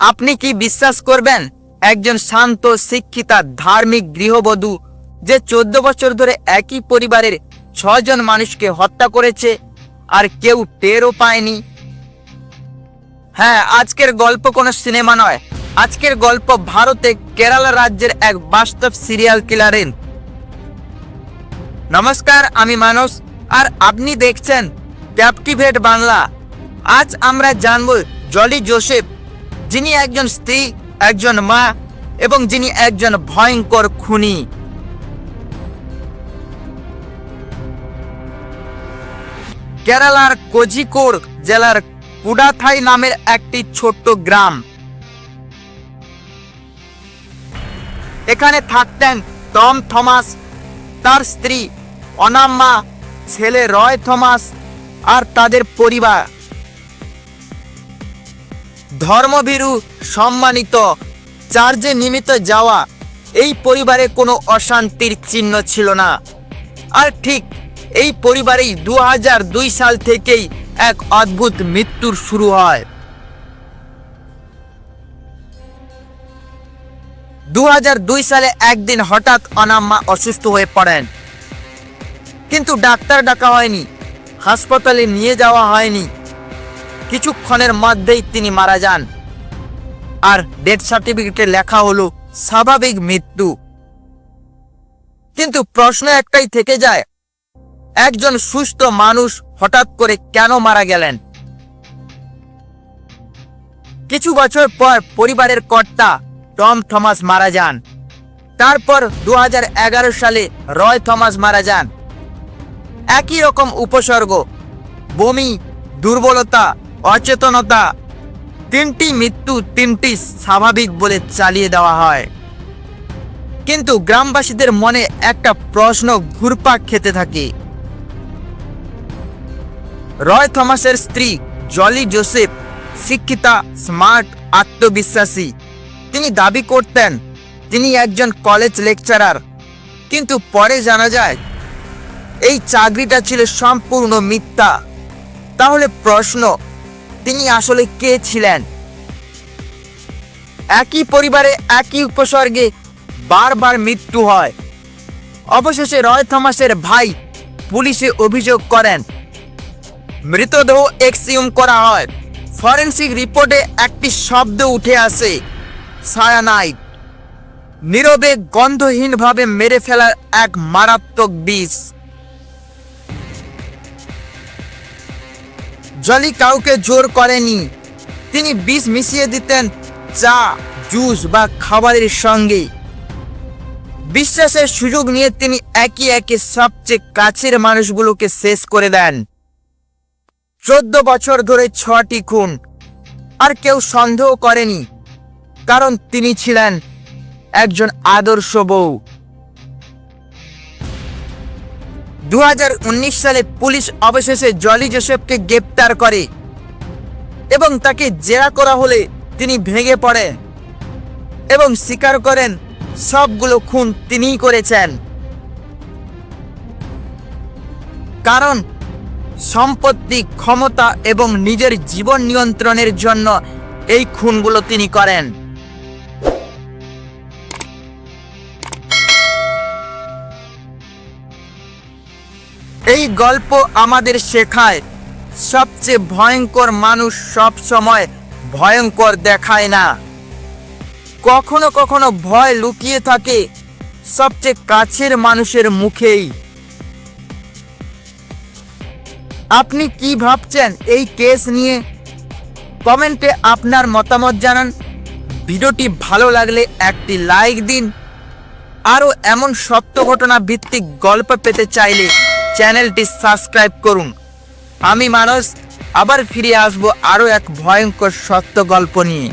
আপনি কি বিশ্বাস করবেন? একজন শান্ত, শিক্ষিতা, ধার্মিক গৃহবধূ যে চোদ্দ বছর ধরে একই পরিবারের ছজন মানুষকে হত্যা করেছে আর কেউ টেরও পায়নি? হ্যাঁ আজকের গল্প কোনো সিনেমা নয়। আজকের গল্প ভারতে কেরালা রাজ্যের এক বাস্তব সিরিয়াল কিলারের। নমস্কার, আমি মানস। আর আপনি দেখছেন ক্যাপটিভেট বাংলা। আজ আমরা জানব জলি জোসেফ যিনি একজন স্ত্রী, একজন মা এবং যিনি একজন ভয়ঙ্কর খুনি। কেরালার কোজিকোড় জেলার কুডাথাই নামের একটি ছোট্ট গ্রাম। এখানে থাকতেন টম থমাস, তার স্ত্রী অনাম্মা, ছেলে রয় থমাস আর তাদের পরিবার। ধর্মভীরু, সম্মানিত চার্জে নিমিত্ত যাওয়া, এই পরিবারে কোনো অশান্তির চিহ্ন ছিল না। আর ঠিক এই পরিবারেই দু সাল থেকেই এক অদ্ভুত মৃত্যুর শুরু হয়। দু দুই সালে একদিন হঠাৎ অনাম্মা অসুস্থ হয়ে পড়েন। কিন্তু ডাক্তার ডাকা হয়নি, হাসপাতালে নিয়ে যাওয়া হয়নি। কিছুক্ষণের মধ্যেই তিনি মারা যান। আর ডেথ সার্টিফিকেটে লেখা হলো, স্বাভাবিক মৃত্যু। কিন্তু প্রশ্ন একটাই থেকে যায়, একজন সুস্থ মানুষ হঠাৎ করে কেন মারা গেলেন? কিছু বছর পর পরিবারের কর্তা টম থমাস মারা যান। তারপর দু হাজার এগারো সালে রয় থমাস মারা যান। একই রকম উপসর্গ, বমি, দুর্বলতা অচেতনতা, তিনটি মৃত্যু, তিনটি স্বাভাবিক বলে চালিয়ে দেওয়া হয়। কিন্তু গ্রামবাসীদের মনে একটা প্রশ্ন ঘুরপাক খেতে থাকে। রয় থমাসের স্ত্রী জলি জোসেফ, শিক্ষিতা, স্মার্ট, আত্মবিশ্বাসী। তিনি দাবি করতেন, তিনি একজন কলেজ লেকচারার। কিন্তু পরে জানা যায়, এই চাকরিটা ছিল সম্পূর্ণ মিথ্যা। তাহলে প্রশ্ন তিনি আসলে কে ছিলেন? একই পরিবারে একই উপসর্গে বারবার মৃত্যু হয়। অবশেষে রয় থমাসের ভাই পুলিশে অভিযোগ করেন, মৃতদেহ এক্সিউম করা হয়। ফরেন্সিক রিপোর্টে একটি শব্দ উঠে আসে সায়ানাইট নীরবে গন্ধহীনভাবে মেরে ফেলার এক মারাত্মক বিষ। জলি কাউকে জোর করেনি। তিনি বিষ মিশিয়ে দিতেন চা, জুস বা খাবারের সঙ্গে। বিশ্বাসের সুযোগ নিয়ে তিনি একে একে সবচেয়ে কাছের মানুষগুলোকে শেষ করে দেন। চোদ্দ বছর ধরে ছটি খুন। আর কেউ সন্দেহ করেনি, কারণ তিনি ছিলেন একজন আদর্শ বউ। দু হাজার উনিশ সালে পুলিশ অবশেষে জলি জোসেফকে গ্রেপ্তার করে এবং তাকে জেরা করা হলে তিনি ভেঙে পড়ে এবং স্বীকার করেন সবগুলো খুন তিনিই করেছেন। কারণ সম্পত্তি, ক্ষমতা এবং নিজের জীবন নিয়ন্ত্রণের জন্য এই খুনগুলো তিনি করেন। এই গল্প আমাদের শেখায়। সবচেয়ে ভয়ঙ্কর মানুষ সব সময় ভয়ঙ্কর দেখায় না। কখনো কখনো ভয় লুকিয়ে থাকে সবচেয়ে কাছের মানুষের মুখেই। আপনি কি ভাবছেন এই কেস নিয়ে? কমেন্টে আপনার মতামত জানান। ভিডিওটি ভালো লাগলে একটি লাইক দিন। আরও এমন সত্য ঘটনা ভিত্তিক গল্প পেতে চাইলে চ্যানেলটি সাবস্ক্রাইব করুন। আমি মানুষ আবার ফিরে আসব আরও এক ভয়ঙ্কর সত্য গল্প নিয়ে।